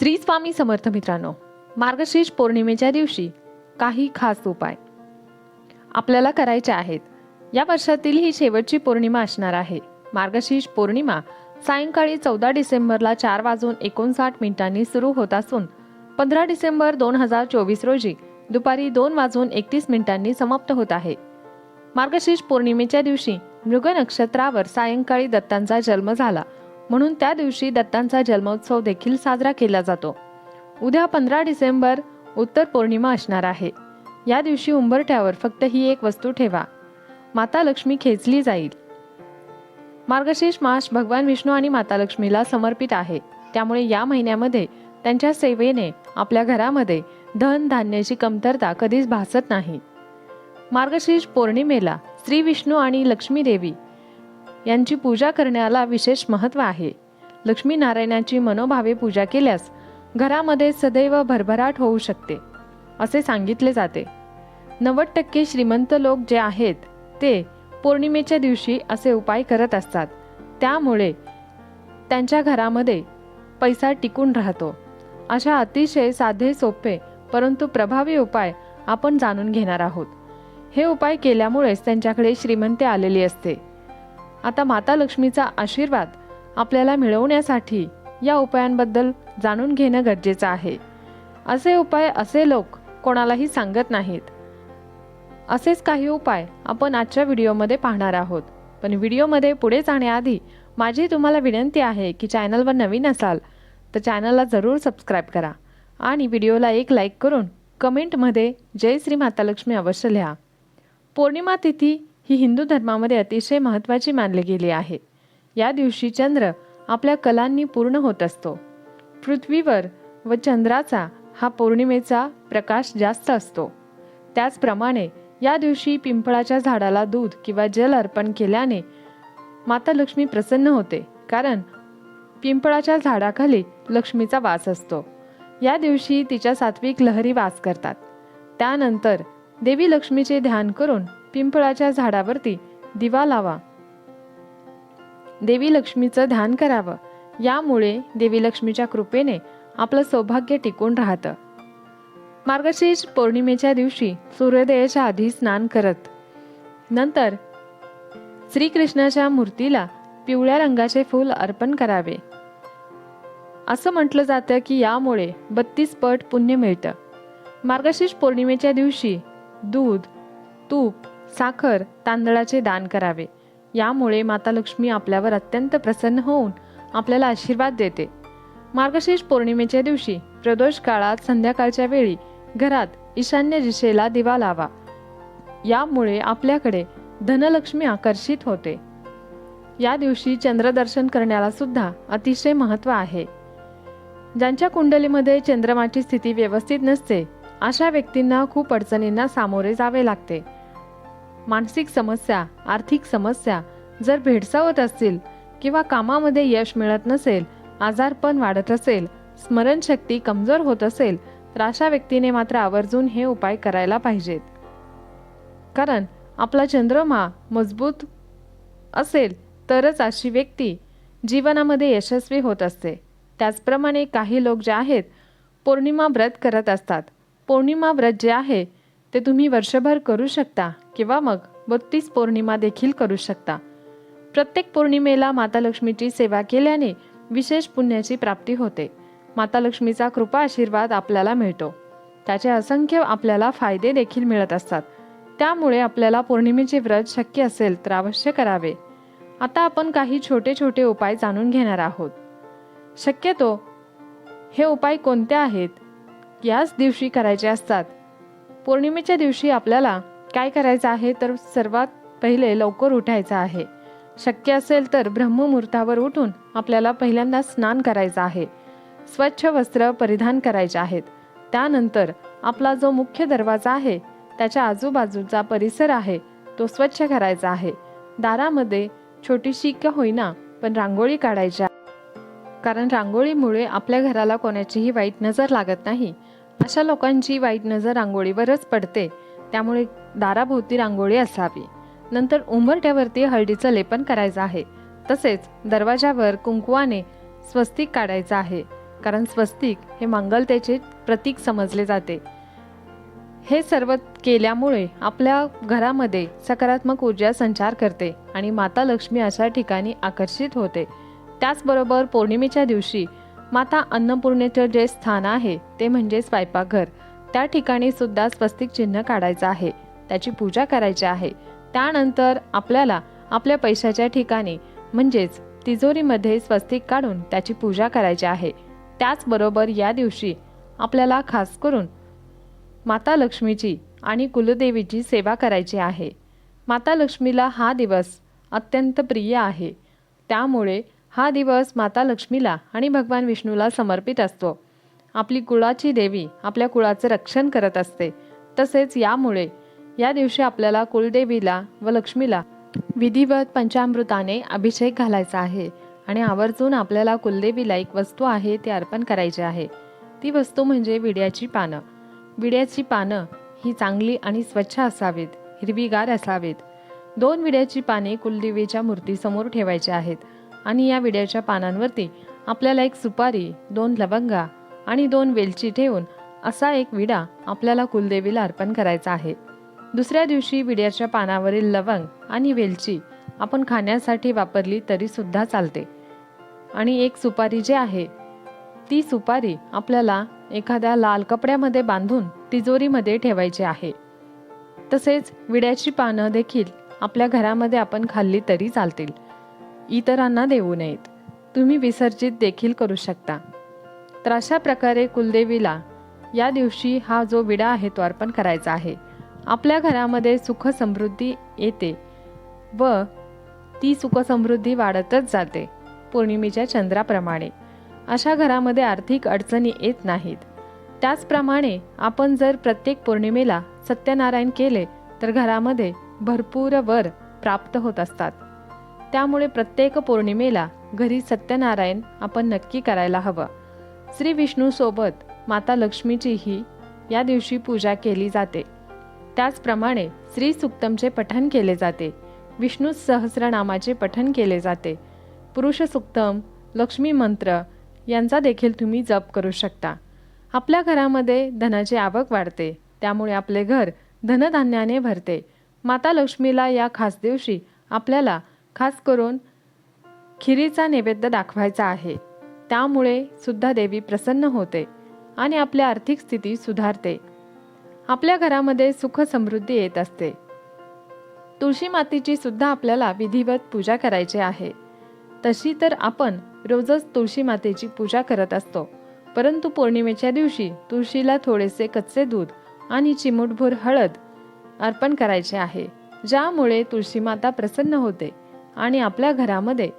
श्री स्वामी समर्थ मित्रांनो मार्गशीर्ष पौर्णिमेच्या दिवशी काही खास उपाय. आपल्याला करायचे आहेत या वर्षातील ही शेवटची पौर्णिमा असणार आहे. मार्गशीर्ष पौर्णिमा सायंकाळी चौदा डिसेंबरला चार वाजून एकोणसाठ मिनिटांनी सुरू होत असून पंधरा डिसेंबर दोन हजार चोवीस रोजी दुपारी दोन वाजून एकतीस मिनिटांनी समाप्त होत आहे. मार्गशीर्ष पौर्णिमेच्या दिवशी मृग नक्षत्रावर सायंकाळी दत्तांचा जन्म झाला. म्हणून त्या दिवशी दत्तांचा जन्मोत्सव देखील साजरा केला जातो. उद्या पंधरा डिसेंबर उत्तर पौर्णिमा असणार आहे. या दिवशी उंबरठ्यावर फक्त ही एक वस्तू ठेवा. माता लक्ष्मी खेचली जाईल. मार्गशीर्ष मास भगवान विष्णू आणि माता लक्ष्मीला समर्पित आहे. त्यामुळे या महिन्यामध्ये त्यांच्या सेवेने आपल्या घरामध्ये धन धान्याची कमतरता कधीच भासत नाही. मार्गशीर्ष पौर्णिमेला श्री विष्णू आणि लक्ष्मी देवी यांची पूजा करण्याला विशेष महत्त्व आहे. लक्ष्मीनारायणाची मनोभावे पूजा केल्यास घरामध्ये सदैव भरभराट होऊ शकते असे सांगितले जाते. नव्वद टक्के श्रीमंत लोक जे आहेत ते पौर्णिमेच्या दिवशी असे उपाय करत असतात. त्यामुळे त्यांच्या घरामध्ये पैसा टिकून राहतो. अशा अतिशय साधे सोपे परंतु प्रभावी उपाय आपण जाणून घेणार आहोत. हे उपाय केल्यामुळेच त्यांच्याकडे श्रीमंती आलेली असते. आता माता लक्ष्मीचा आशीर्वाद आपल्याला मिळवण्यासाठी या उपायांबद्दल जाणून घेणं गरजेचं आहे. असे उपाय असे लोक कोणालाही सांगत नाहीत. असेच काही उपाय आपण आजच्या व्हिडिओमध्ये पाहणार आहोत. पण व्हिडिओमध्ये पुढे जाण्याआधी माझी तुम्हाला विनंती आहे की चॅनलवर नवीन असाल तर चॅनलला जरूर सबस्क्राईब करा आणि व्हिडिओला एक लाईक करून कमेंटमध्ये जय श्री माता लक्ष्मी अवश्य लिहा. पौर्णिमा तिथी ही हिंदू धर्मामध्ये अतिशय महत्त्वाची मानली गेली आहे. या दिवशी चंद्र आपल्या कलांनी पूर्ण होत असतो. पृथ्वीवर व चंद्राचा हा पौर्णिमेचा प्रकाश जास्त असतो. त्याचप्रमाणे या दिवशी पिंपळाच्या झाडाला दूध किंवा जल अर्पण केल्याने माता लक्ष्मी प्रसन्न होते कारण पिंपळाच्या झाडाखाली लक्ष्मीचा वास असतो. या दिवशी तिच्या सात्विक लहरी वास करतात. त्यानंतर देवी लक्ष्मीचे ध्यान करून पिंपळाच्या झाडावरती दिवा लावा. देवी लक्ष्मीचं ध्यान करावं. यामुळे देवी लक्ष्मीच्या कृपेने आपलं सौभाग्य टिकून राहतं. मार्गशीर्ष पौर्णिमेच्या दिवशी सूर्योदयाच्या आधी स्नान करत. नंतर श्रीकृष्णाच्या मूर्तीला पिवळ्या रंगाचे फूल अर्पण करावे. असं म्हटलं जातं की यामुळे बत्तीस पट पुण्य मिळतं. मार्गशीर्ष पौर्णिमेच्या दिवशी दूध तूप साखर तांदळाचे दान करावे. यामुळे माता लक्ष्मी आपल्यावर अत्यंत प्रसन्न होऊन आपल्याला आशीर्वाद देते. मार्गशीर्ष पौर्णिमेच्या दिवशी प्रदोष काळात संध्याकाळच्या वेळी घरात ईशान्य दिशेला दिवा लावा. यामुळे आपल्याकडे धनलक्ष्मी आकर्षित होते. या दिवशी चंद्रदर्शन करण्याला सुद्धा अतिशय महत्त्व आहे. ज्यांच्या कुंडलीमध्ये चंद्रमाची स्थिती व्यवस्थित नसते अशा व्यक्तींना खूप अडचणींना सामोरे जावे लागते. मानसिक समस्या आर्थिक समस्या जर भेडसावत असतील किंवा कामामध्ये यश मिळत नसेल आजारपण वाढत असेल स्मरणशक्ती कमजोर होत असेल तर अशा व्यक्तीने मात्र आवर्जून हे उपाय करायला पाहिजेत. कारण आपला चंद्रमा मजबूत असेल तरच अशी व्यक्ती जीवनामध्ये यशस्वी होत असते. त्याचप्रमाणे काही लोक जे आहेत पौर्णिमा व्रत करत असतात. पौर्णिमा व्रत जे आहे ते तुम्ही वर्षभर करू शकता किंवा मग बत्तीस पौर्णिमा देखील करू शकता. प्रत्येक पौर्णिमेला माता लक्ष्मीची सेवा केल्याने विशेष पुण्याची प्राप्ती होते. माता लक्ष्मीचा कृपा आशीर्वाद आपल्याला मिळतो. त्याचे असंख्य आपल्याला फायदे देखील मिळत असतात. त्यामुळे आपल्याला पौर्णिमेचे व्रत शक्य असेल तर अवश्य करावे. आता आपण काही छोटे छोटे उपाय जाणून घेणार आहोत. शक्यतो हे उपाय कोणते आहेत? याच दिवशी करायचे असतात. पौर्णिमेच्या दिवशी आपल्याला काय करायचं आहे तर सर्वात पहिले लवकर उठायचं आहे. शक्य असेल तर ब्रह्ममुहूर्तावर उठून आपल्याला पहिल्यांदा स्नान करायचं आहे. स्वच्छ वस्त्र परिधान करायचे आहेत. त्यानंतर आपला जो मुख्य दरवाजा आहे त्याच्या आजूबाजूचा परिसर आहे तो स्वच्छ करायचा आहे. दारामध्ये छोटीशी का होईना पण रांगोळी काढायची कारण रांगोळीमुळे आपल्या घराला कोणाचीही वाईट नजर लागत नाही. अशा लोकांची वाईट नजर रांगोळीवरच पडते. त्यामुळे दाराभोवती रांगोळी असावी. नंतर उंबरट्यावरती हळदीचं लेपन करायचं आहे. तसेच दरवाजावर कुंकुवाने स्वस्तिक काढायचं आहे. कारण स्वस्तिक हे मंगलतेचे प्रतीक समजले जाते. हे सर्व केल्यामुळे आपल्या घरामध्ये सकारात्मक ऊर्जा संचार करते आणि माता लक्ष्मी अशा ठिकाणी आकर्षित होते. त्याचबरोबर पौर्णिमेच्या दिवशी माता अन्नपूर्णेचं जे स्थान आहे ते म्हणजे स्वयंपाकघर. त्या ठिकाणी सुद्धा स्वस्तिक चिन्ह काढायचं आहे. त्याची पूजा करायची आहे. त्यानंतर आपल्याला आपल्या पैशाच्या ठिकाणी म्हणजेच तिजोरीमध्ये स्वस्तिक काढून त्याची पूजा करायची आहे. त्याचबरोबर या दिवशी आपल्याला खास करून माता लक्ष्मीची आणि कुलदेवीची सेवा करायची आहे. माता लक्ष्मीला हा दिवस अत्यंत प्रिय आहे. त्यामुळे हा दिवस माता लक्ष्मीला आणि भगवान विष्णूला समर्पित असतो. आपली कुळाची देवी आपल्या कुळाचे रक्षण करत असते. तसेच यामुळे या दिवशी आपल्याला कुलदेवीला व लक्ष्मीला विधिवत पंचामृताने अभिषेक घालायचा आहे आणि आवर्जून आपल्याला कुलदेवीला एक वस्तू आहे ती अर्पण करायची आहे. ती वस्तू म्हणजे विड्याची पानं. विड्याची पानं ही चांगली आणि स्वच्छ असावीत हिरवीगार असावीत. दोन विड्याची पाने कुलदेवीच्या मूर्तीसमोर ठेवायची आहेत. आणि या विड्याच्या पानांवरती आपल्याला एक सुपारी दोन लवंगा आणि दोन वेलची ठेवून असा एक विडा आपल्याला कुलदेवीला अर्पण करायचा आहे. दुसऱ्या दिवशी विड्याच्या पानावरील लवंग आणि वेलची आपण खाण्यासाठी वापरली तरीसुद्धा चालते. आणि एक सुपारी जी आहे ती सुपारी आपल्याला एखाद्या लाल कपड्यामध्ये बांधून तिजोरीमध्ये ठेवायची आहे. तसेच विड्याची पानं देखील आपल्या घरामध्ये आपण खाल्ली तरी चालतील. इतरांना देऊ नयेत. तुम्ही विसर्जित देखील करू शकता. तर अशा प्रकारे कुलदेवीला या दिवशी हा जो विडा आहे तो अर्पण करायचा आहे. आपल्या घरामध्ये सुख समृद्धी येते व ती सुखसमृद्धी वाढतच जाते पौर्णिमेच्या चंद्राप्रमाणे. अशा घरामध्ये आर्थिक अडचणी येत नाहीत. त्याचप्रमाणे आपण जर प्रत्येक पौर्णिमेला सत्यनारायण केले तर घरामध्ये भरपूर वर प्राप्त होत असतात. त्यामुळे प्रत्येक पौर्णिमेला घरी सत्यनारायण आपण नक्की करायला हवं. श्री विष्णूसोबत माता लक्ष्मीचीही या दिवशी पूजा केली जाते. त्याचप्रमाणे श्री सुक्तमचे पठण केले जाते. विष्णू सहस्रनामाचे पठण केले जाते. पुरुष सुक्तम लक्ष्मी मंत्र यांचा देखील तुम्ही जप करू शकता. आपल्या घरामध्ये धनाची आवक वाढते. त्यामुळे आपले घर धनधान्याने भरते. माता लक्ष्मीला या खास दिवशी आपल्याला खास करून खिरीचा नैवेद्य दाखवायचा आहे. त्यामुळे सुद्धा देवी प्रसन्न होते आणि आपली आर्थिक स्थिती सुधारते. आपल्या घरामध्ये सुख समृद्धी येत असते. तुळशी मातीची सुद्धा आपल्याला विधिवत पूजा करायची आहे. तशी तर आपण रोजच तुळशी मातेची पूजा करत असतो. परंतु पौर्णिमेच्या दिवशी तुळशीला थोडेसे कच्चे दूध आणि चिमुटभूर हळद अर्पण करायचे आहे ज्यामुळे तुळशी माता प्रसन्न होते. आणि आपल्या घरामध्ये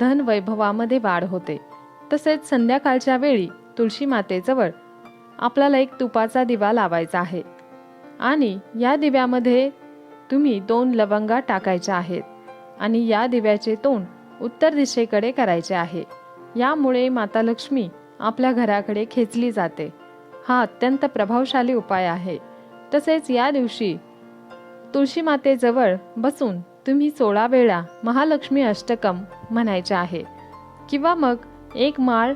धन वैभवामध्ये वाढ होते. तसेच संध्याकाळच्या वेळी तुळशी मातेजवळ आपल्याला एक तुपाचा दिवा लावायचा आहे. आणि या दिव्यामध्ये तुम्ही दोन लवंगा टाकायच्या आहेत. आणि या दिव्याचे तोंड उत्तर दिशेकडे करायचे आहे. यामुळे माता लक्ष्मी आपल्या घराकडे खेचली जाते. हा अत्यंत प्रभावशाली उपाय आहे. तसेच या दिवशी तुळशी मातेजवळ बसून तुम्ही सोळा वेळा महालक्ष्मी अष्टकम म्हणायचे आहे. किंवा मग एक माळ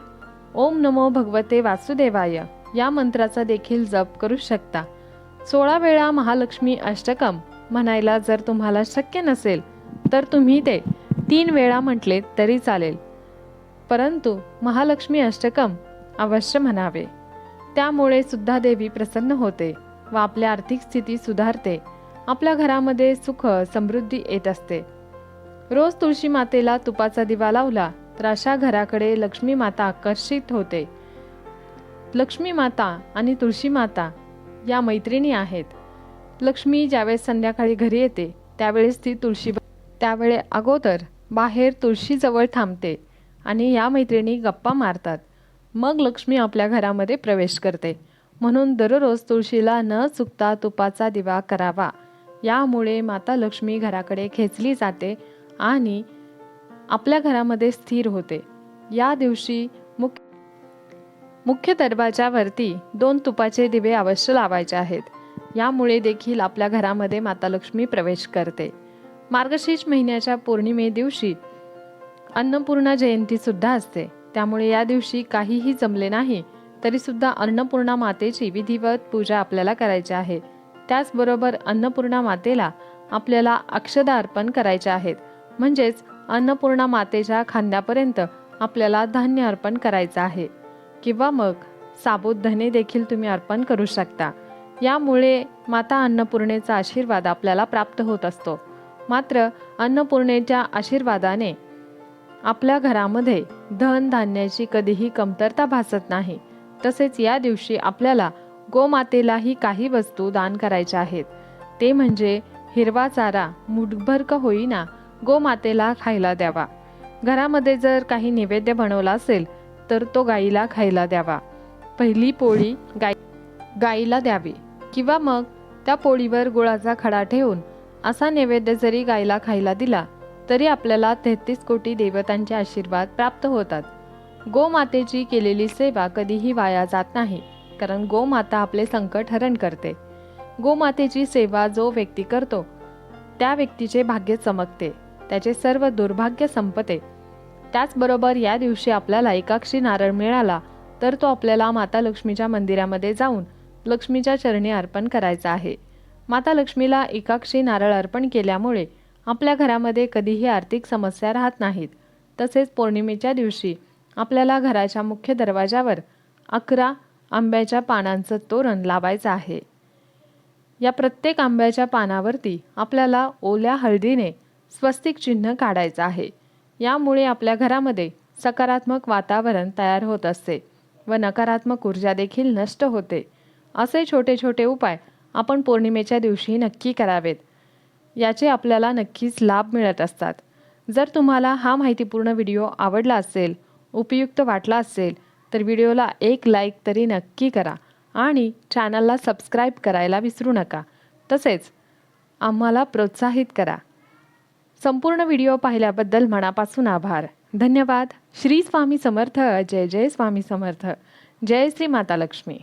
ओम नमो भगवते वासुदेवाय या मंत्राचा देखील जप करू शकता. सोळा वेळा महालक्ष्मी अष्टकम म्हणायला जर तुम्हाला शक्य नसेल तर तुम्ही ते तीन वेळा म्हटले तरी चालेल. परंतु महालक्ष्मी अष्टकम अवश्य म्हणावे. त्यामुळे सुद्धा देवी प्रसन्न होते व आपल्या आर्थिक स्थिती सुधारते. आपल्या घरामध्ये सुख समृद्धी येत असते. रोज तुळशी मातेला तुपाचा दिवा लावला तर अशा घराकडे लक्ष्मी माता आकर्षित होते. लक्ष्मी माता आणि तुळशी माता या मैत्रिणी आहेत. लक्ष्मी ज्यावेळेस संध्याकाळी घरी येते त्यावेळेस ती तुळशी त्यावेळे अगोदर बाहेर तुळशीजवळ थांबते आणि या मैत्रिणी गप्पा मारतात. मग लक्ष्मी आपल्या घरामध्ये प्रवेश करते. म्हणून दररोज तुळशीला न चुकता तुपाचा दिवा करावा. यामुळे माता लक्ष्मी घराकडे खेचली जाते आणि आपल्या घरामध्ये स्थिर होते. या दिवशी मुख्य मुख्य दरवाजावरती दोन तुपाचे दिवे अवश्य लावायचे आहेत. यामुळे देखील आपल्या घरामध्ये माता लक्ष्मी प्रवेश करते. मार्गशीर्ष महिन्याच्या पौर्णिमे दिवशी अन्नपूर्णा जयंती सुद्धा असते. त्यामुळे या दिवशी काहीही जमले नाही तरीसुद्धा अन्नपूर्णा मातेची विधिवत पूजा आपल्याला करायची आहे. त्याचबरोबर अन्नपूर्णा मातेला आपल्याला अक्षदा अर्पण करायचे आहेत. म्हणजेच अन्नपूर्णा मातेच्या खांद्यापर्यंत आपल्याला धान्य अर्पण करायचं आहे. किंवा मग साबुत धने देखील तुम्ही अर्पण करू शकता. यामुळे माता अन्नपूर्णेचा आशीर्वाद आपल्याला प्राप्त होत असतो. मात्र अन्नपूर्णेच्या आशीर्वादाने आपल्या घरामध्ये धन धान्याची कधीही कमतरता भासत नाही. तसेच या दिवशी आपल्याला गोमातेलाही काही वस्तू दान करायच्या आहेत. ते म्हणजे हिरवा चारा मुठभर का होईना गोमातेला खायला द्यावा. घरामध्ये जर काही नैवेद्य बनवला असेल तर तो गाईला खायला द्यावा. पहिली पोळी गाई गाईला द्यावी किंवा मग त्या पोळीवर गुळाचा खडा ठेवून असा नैवेद्य जरी गाईला खायला दिला तरी आपल्याला तेहतीस कोटी देवतांचे आशीर्वाद प्राप्त होतात. गोमातेची केलेली सेवा कधीही वाया जात नाही. कारण गोमाता आपले संकट हरण करते. गोमातेची सेवा जो व्यक्ती करतो त्या व्यक्तीचे भाग्य चमकते त्याचे सर्व दुर्भाग्य संपते. त्याचबरोबर या दिवशी आपल्याला एकाक्षी नारळ मिळाला तर तो आपल्याला माता लक्ष्मीच्या मंदिरामध्ये जाऊन लक्ष्मीच्या चरणी अर्पण करायचा आहे. माता लक्ष्मीला एकाक्षी नारळ अर्पण केल्यामुळे आपल्या घरामध्ये कधीही आर्थिक समस्या राहत नाहीत. तसेच पौर्णिमेच्या दिवशी आपल्याला घराच्या मुख्य दरवाजावर अकरा आंब्याच्या पानांचं तोरण लावायचं आहे. या प्रत्येक आंब्याच्या पानावरती आपल्याला ओल्या हळदीने स्वस्तिक चिन्ह काढायचं आहे. यामुळे आपल्या घरामध्ये सकारात्मक वातावरण तयार होत असते व नकारात्मक ऊर्जा देखील नष्ट होते. असे छोटे छोटे उपाय आपण पौर्णिमेच्या दिवशी नक्की करावेत. याचे आपल्याला नक्कीच लाभ मिळत असतात. जर तुम्हाला हा माहितीपूर्ण व्हिडिओ आवडला असेल उपयुक्त वाटला असेल तर व्हिडिओला एक लाईक तरी नक्की करा आणि चॅनलला सबस्क्राईब करायला विसरू नका. तसेच आम्हाला प्रोत्साहित करा. संपूर्ण व्हिडिओ पाहिल्याबद्दल मनापासून आभार. धन्यवाद. श्री स्वामी समर्थ. जय जय स्वामी समर्थ. जय श्री माता लक्ष्मी.